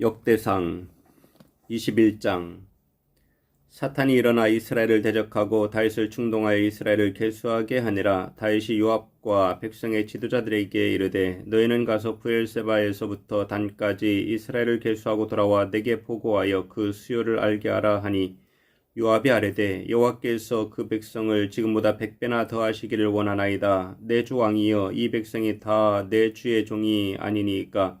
역대상 21장. 사탄이 일어나 이스라엘을 대적하고 다윗을 충동하여 이스라엘을 개수하게 하니라. 다윗이 요압과 백성의 지도자들에게 이르되 너희는 가서 부엘세바에서부터 단까지 이스라엘을 개수하고 돌아와 내게 보고하여 그 수요를 알게 하라 하니 요압이 아뢰되 여호와께서 그 백성을 지금보다 백 배나 더하시기를 원하나이다. 내 주 왕이여 이 백성이 다 내 주의 종이 아니니까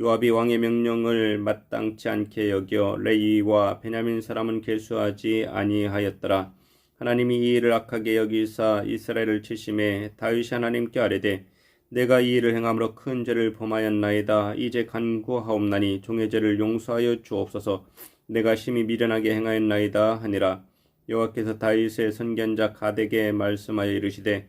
요압이 왕의 명령을 마땅치 않게 여겨 레이와 베냐민 사람은 계수하지 아니하였더라. 하나님이 이 일을 악하게 여기사 이스라엘을 치심해 다윗이 하나님께 아뢰되 내가 이 일을 행함으로 큰 죄를 범하였나이다. 이제 간구하옵나니 종의 죄를 용서하여 주옵소서. 내가 심히 미련하게 행하였나이다 하니라. 여호와께서 다윗의 선견자 가덱에 말씀하여 이르시되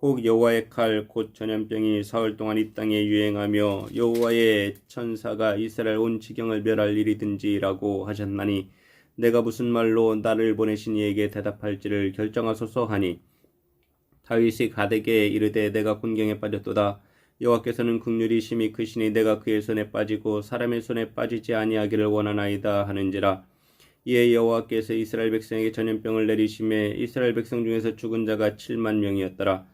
혹 여호와의 칼 곧 전염병이 사흘 동안 이 땅에 유행하며 여호와의 천사가 이스라엘 온 지경을 멸할 일이든지라고 하셨나니 내가 무슨 말로 나를 보내신 이에게 대답할지를 결정하소서 하니 다윗이 가데게 이르되 내가 군경에 빠졌도다. 여호와께서는 국률이 심히 크시니 내가 그의 손에 빠지고 사람의 손에 빠지지 아니하기를 원하나이다 하는지라. 이에 여호와께서 이스라엘 백성에게 전염병을 내리심에 이스라엘 백성 중에서 죽은 자가 7만 명이었더라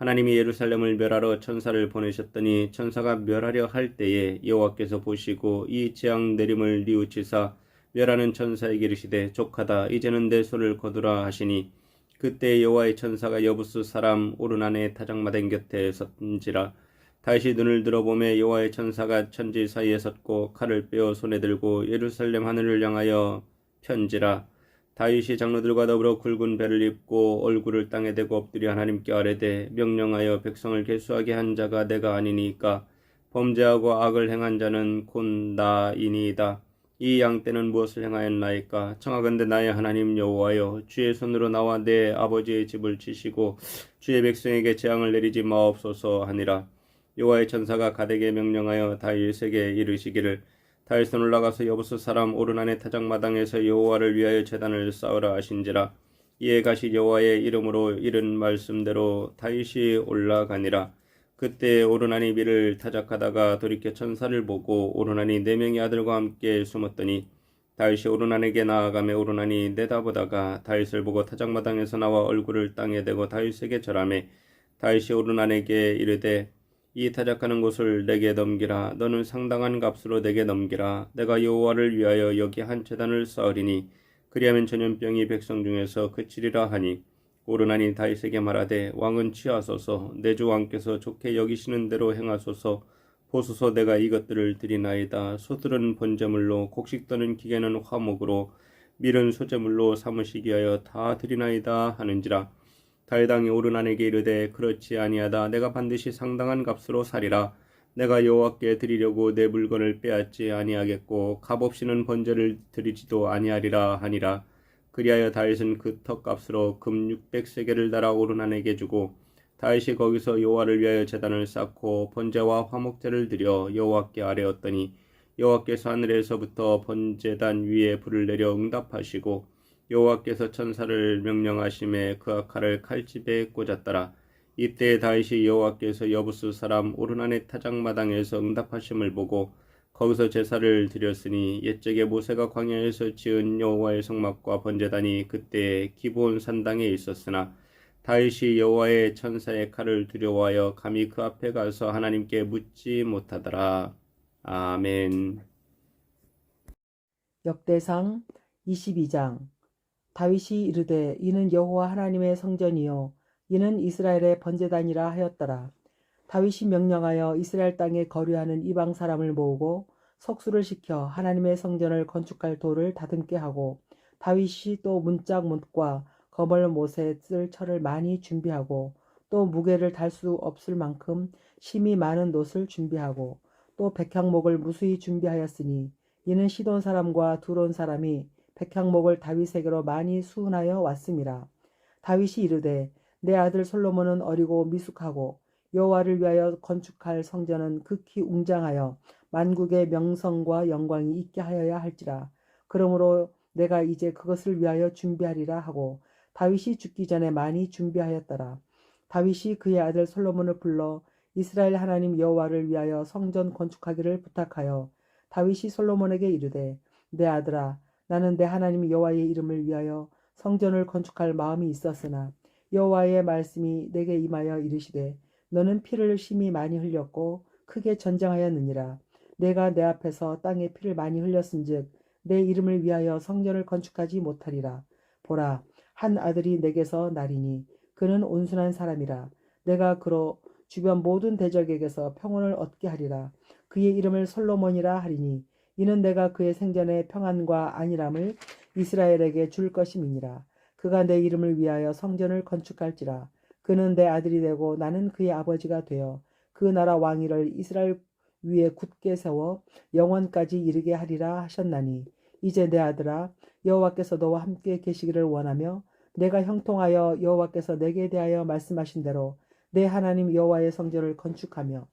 하나님이 예루살렘을 멸하러 천사를 보내셨더니 천사가 멸하려 할 때에 여호와께서 보시고 이 재앙 내림을 뉘우치사 멸하는 천사에게 이르시되 족하다 이제는 내 손을 거두라 하시니 그때 여호와의 천사가 여부스 사람 오르난의 타작마당 곁에 섰는지라 다시 눈을 들어보매 여호와의 천사가 천지 사이에 섰고 칼을 빼어 손에 들고 예루살렘 하늘을 향하여 편지라 다윗이 장로들과 더불어 굵은 배를 입고 얼굴을 땅에 대고 엎드려 하나님께 아뢰되 명령하여 백성을 개수하게 한 자가 내가 아니니까 범죄하고 악을 행한 자는 곧 나이니이다. 이 양 때는 무엇을 행하였나이까 청하건대 나의 하나님 여호와여 주의 손으로 나와 내 아버지의 집을 치시고 주의 백성에게 재앙을 내리지 마옵소서 하니라 여호와의 천사가 가데게 명령하여 다윗에게 이르시기를 다윗은 올라가서 여부스 사람 오르난의 타작마당에서 여호와를 위하여 제단을 쌓으라 하신지라. 이에 가시 여호와의 이름으로 이른 말씀대로 다윗이 올라가니라. 그때 오르난이 비를 타작하다가 돌이켜 천사를 보고 오르난이 네 명의 아들과 함께 숨었더니 다윗이 오르난에게 나아가며 오르난이 내다보다가 다윗을 보고 타작마당에서 나와 얼굴을 땅에 대고 다윗에게 절하매 다윗이 오르난에게 이르되 이 타작하는 곳을 내게 넘기라. 너는 상당한 값으로 내게 넘기라. 내가 여호와를 위하여 여기 한 제단을 쌓으리니 그리하면 전염병이 백성 중에서 그치리라 하니 오르나니 다윗에게 말하되 왕은 취하소서. 내 주 왕께서 좋게 여기시는 대로 행하소서. 보소서 내가 이것들을 드리나이다. 소들은 번제물로 곡식 떠는 기계는 화목으로 밀은 소제물로 삼으시기 하여 다 드리나이다 하는지라 달당이 오르난에게 이르되 그렇지 아니하다. 내가 반드시 상당한 값으로 사리라. 내가 여호와께 드리려고 내 물건을 빼앗지 아니하겠고 값없이는 번제를 드리지도 아니하리라 하니라. 그리하여 다윗은 그 턱값으로 금 600세겔을 달아 오르난에게 주고 다윗이 거기서 여호와를 위하여 제단을 쌓고 번제와 화목제를 드려 여호와께 아뢰었더니 여호와께서 하늘에서부터 번제단 위에 불을 내려 응답하시고 여호와께서 천사를 명령하심에 그 악칼을 칼집에 꽂았더라. 이때 다윗이 여호와께서 여부스 사람 오르난의 타작 마당에서 응답하심을 보고 거기서 제사를 드렸으니 옛적에 모세가 광야에서 지은 여호와의 성막과 번제단이 그때 기본 산당에 있었으나 다윗이 여호와의 천사의 칼을 두려워하여 감히 그 앞에 가서 하나님께 묻지 못하더라. 아멘. 역대상 22장 다윗이 이르되 이는 여호와 하나님의 성전이요 이는 이스라엘의 번제단이라 하였더라. 다윗이 명령하여 이스라엘 땅에 거류하는 이방 사람을 모으고 석수를 시켜 하나님의 성전을 건축할 돌을 다듬게 하고 다윗이 또 문짝 못과 거벌 못에 쓸 철을 많이 준비하고 또 무게를 달 수 없을 만큼 심이 많은 놋을 준비하고 또 백향목을 무수히 준비하였으니 이는 시돈 사람과 두론 사람이 백향목을 다윗에게로 많이 수운하여 왔음이라 다윗이 이르되 내 아들 솔로몬은 어리고 미숙하고 여호와를 위하여 건축할 성전은 극히 웅장하여 만국의 명성과 영광이 있게 하여야 할지라. 그러므로 내가 이제 그것을 위하여 준비하리라 하고 다윗이 죽기 전에 많이 준비하였더라. 다윗이 그의 아들 솔로몬을 불러 이스라엘 하나님 여호와를 위하여 성전 건축하기를 부탁하여 다윗이 솔로몬에게 이르되 내 아들아 나는 내 하나님 여호와의 이름을 위하여 성전을 건축할 마음이 있었으나 여호와의 말씀이 내게 임하여 이르시되 너는 피를 심히 많이 흘렸고 크게 전쟁하였느니라. 내가 내 앞에서 땅에 피를 많이 흘렸은즉 내 이름을 위하여 성전을 건축하지 못하리라. 보라 한 아들이 내게서 나리니 그는 온순한 사람이라. 내가 그로 주변 모든 대적에게서 평온을 얻게 하리라. 그의 이름을 솔로몬이라 하리니 이는 내가 그의 생전에 평안과 안일함을 이스라엘에게 줄 것임이니라. 그가 내 이름을 위하여 성전을 건축할지라. 그는 내 아들이 되고 나는 그의 아버지가 되어 그 나라 왕위를 이스라엘 위에 굳게 세워 영원까지 이르게 하리라 하셨나니. 이제 내 아들아 여호와께서 너와 함께 계시기를 원하며 내가 형통하여 여호와께서 내게 대하여 말씀하신 대로 내 하나님 여호와의 성전을 건축하며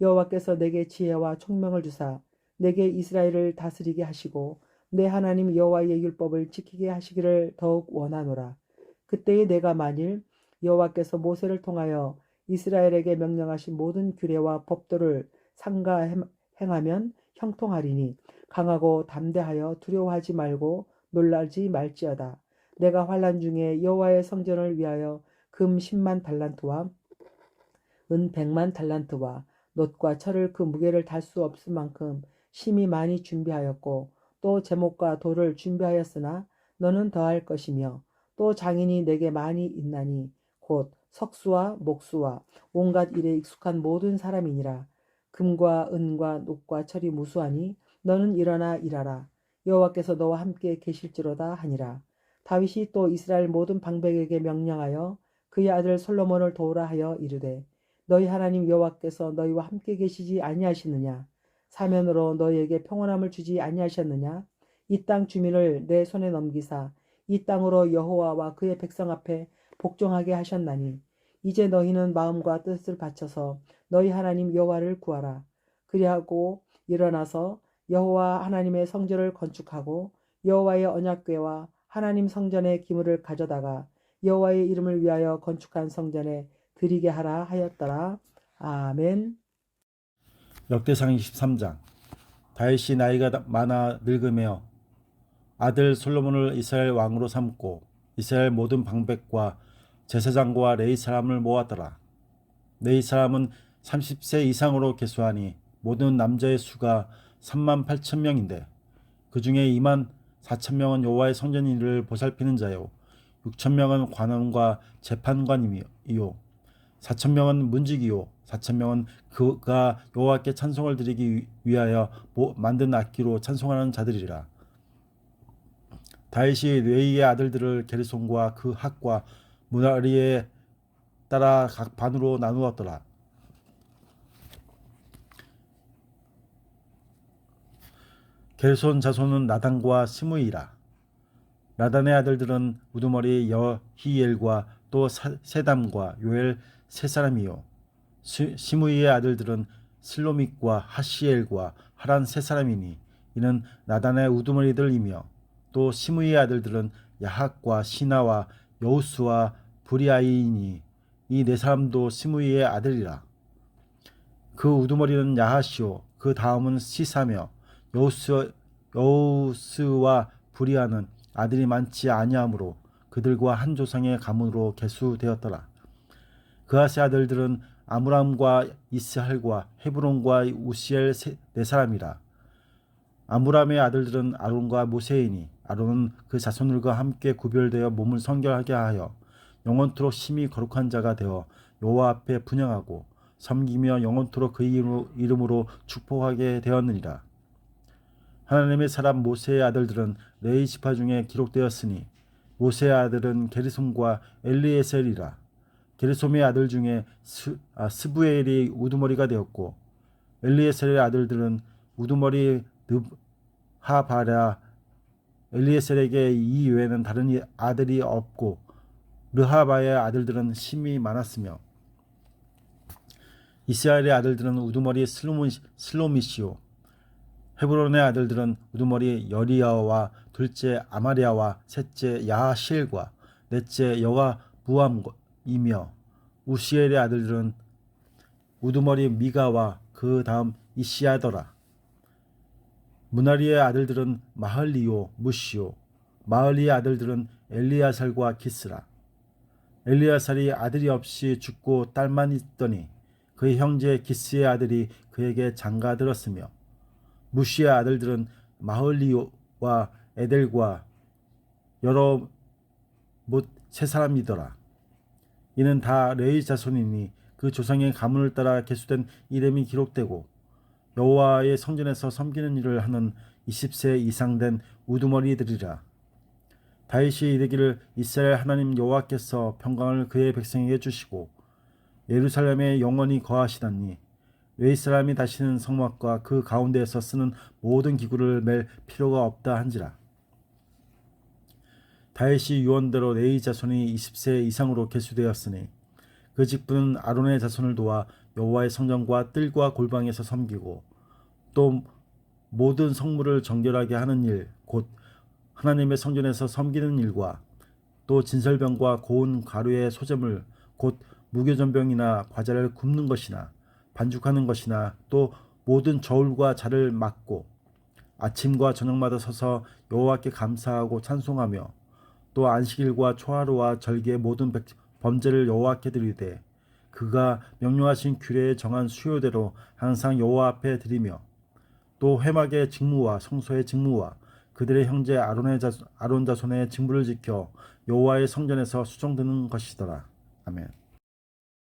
여호와께서 내게 지혜와 총명을 주사 내게 이스라엘을 다스리게 하시고 내 하나님 여호와의 율법을 지키게 하시기를 더욱 원하노라. 그때에 내가 만일 여호와께서 모세를 통하여 이스라엘에게 명령하신 모든 규례와 법도를 상가 행하면 형통하리니 강하고 담대하여 두려워하지 말고 놀라지 말지어다. 내가 환란 중에 여호와의 성전을 위하여 금 10만 달란트와 은 100만 달란트와 놋과 철을 그 무게를 달 수 없을 만큼 심히 많이 준비하였고 또 제목과 돌을 준비하였으나 너는 더할 것이며 또 장인이 내게 많이 있나니 곧 석수와 목수와 온갖 일에 익숙한 모든 사람이니라. 금과 은과 녹과 철이 무수하니 너는 일어나 일하라. 여호와께서 너와 함께 계실지로다 하니라. 다윗이 또 이스라엘 모든 방백에게 명령하여 그의 아들 솔로몬을 도우라 하여 이르되 너희 하나님 여호와께서 너희와 함께 계시지 아니하시느냐 사면으로 너희에게 평온함을 주지 아니하셨느냐? 이 땅 주민을 내 손에 넘기사 이 땅으로 여호와와 그의 백성 앞에 복종하게 하셨나니 이제 너희는 마음과 뜻을 바쳐서 너희 하나님 여호와를 구하라. 그리하고 일어나서 여호와 하나님의 성전을 건축하고 여호와의 언약궤와 하나님 성전의 기물을 가져다가 여호와의 이름을 위하여 건축한 성전에 드리게 하라 하였더라. 아멘 역대상 23장. 다윗이 나이가 많아 늙으며 아들 솔로몬을 이스라엘 왕으로 삼고 이스라엘 모든 방백과 제사장과 레이 사람을 모았더라. 레이 사람은 30세 이상으로 계수하니 모든 남자의 수가 3만 8천 명인데 그 중에 2만 4천 명은 여호와의 성전 일을 보살피는 자요. 6천 명은 관원과 재판관이요 4천 명은 문지기요 4천 명은 그가 여호와께 찬송을 드리기 위하여 만든 악기로 찬송하는 자들이라. 다윗이 레이의 아들들을 게르손과 그 학과 무나리에 따라 각 반으로 나누었더라. 게르손 자손은 나단과 스무이라. 나단의 아들들은 우두머리 여히엘과 또 세담과 요엘 세 사람이요. 시무이의 아들들은 슬로믹과 하시엘과 하란 세 사람이니 이는 나단의 우두머리들이며 또 시무이의 아들들은 야학과 시나와 여우스와 브리아이니 이 네 사람도 시무이의 아들이라. 그 우두머리는 야하시오. 그 다음은 시사며 여우스 여우스와 브리아는 아들이 많지 아니하므로 그들과 한 조상의 가문으로 계수되었더라 그아세 아들들은 아므람과 이스할과 헤브론과 우시엘 네 사람이라. 아므람의 아들들은 아론과 모세이니 아론은 그 자손들과 함께 구별되어 몸을 성결하게 하여 영원토록 심히 거룩한 자가 되어 여호와 앞에 분양하고 섬기며 영원토록 그 이름으로 축복하게 되었느니라. 하나님의 사람 모세의 아들들은 레이 지파 중에 기록되었으니 모세의 아들은 게르솜과 엘리에셀이라. 게르솜의 아들 중에 스, 아, 스부엘이 우두머리가 되었고 엘리에셀의 아들들은 우두머리 르하바라 엘리에셀에게 이 외에는 다른 이- 아들이 없고 르하바의 아들들은 심이 많았으며 이스라엘의 아들들은 우두머리 슬로미, 슬로미시오 헤브론의 아들들은 우두머리 여리야와 둘째 아마리아와 셋째 야실과 넷째 여가 부함 이며 우시엘의 아들들은 우두머리 미가와 그 다음 이시아더라. 무나리의 아들들은 마할리오, 무시오. 마을리의 아들들은 엘리아살과 기스라. 엘리아살이 아들이 없이 죽고 딸만 있더니 그의 형제 기스의 아들이 그에게 장가들었으며 무시의 아들들은 마할리오와 에델과 여러 못 세 사람이더라. 이는 다 레위 자손이니 그 조상의 가문을 따라 계수된 이름이 기록되고 여호와의 성전에서 섬기는 일을 하는 20세 이상 된 우두머리들이라. 다윗이 이르기를 이스라엘 하나님 여호와께서 평강을 그의 백성에게 주시고 예루살렘에 영원히 거하시다니 외 사람이 다시는 성막과 그 가운데에서 쓰는 모든 기구를 맬 필요가 없다 한지라. 다윗이 유언대로 레이 자손이 20세 이상으로 계수되었으니 그 직분은 아론의 자손을 도와 여호와의 성전과 뜰과 골방에서 섬기고 또 모든 성물을 정결하게 하는 일, 곧 하나님의 성전에서 섬기는 일과 또 진설병과 고운 가루의 소재물, 곧 무교전병이나 과자를 굽는 것이나 반죽하는 것이나 또 모든 저울과 자를 막고 아침과 저녁마다 서서 여호와께 감사하고 찬송하며 또 안식일과 초하루와 절기의 모든 백- 범죄를 여호와께 드리되 그가 명령하신 규례에 정한 수요대로 항상 여호와 앞에 드리며 또 회막의 직무와 성소의 직무와 그들의 형제 아론의 자, 아론 자손의 직무를 지켜 여호와의 성전에서 수종드는 것이더라. 아멘.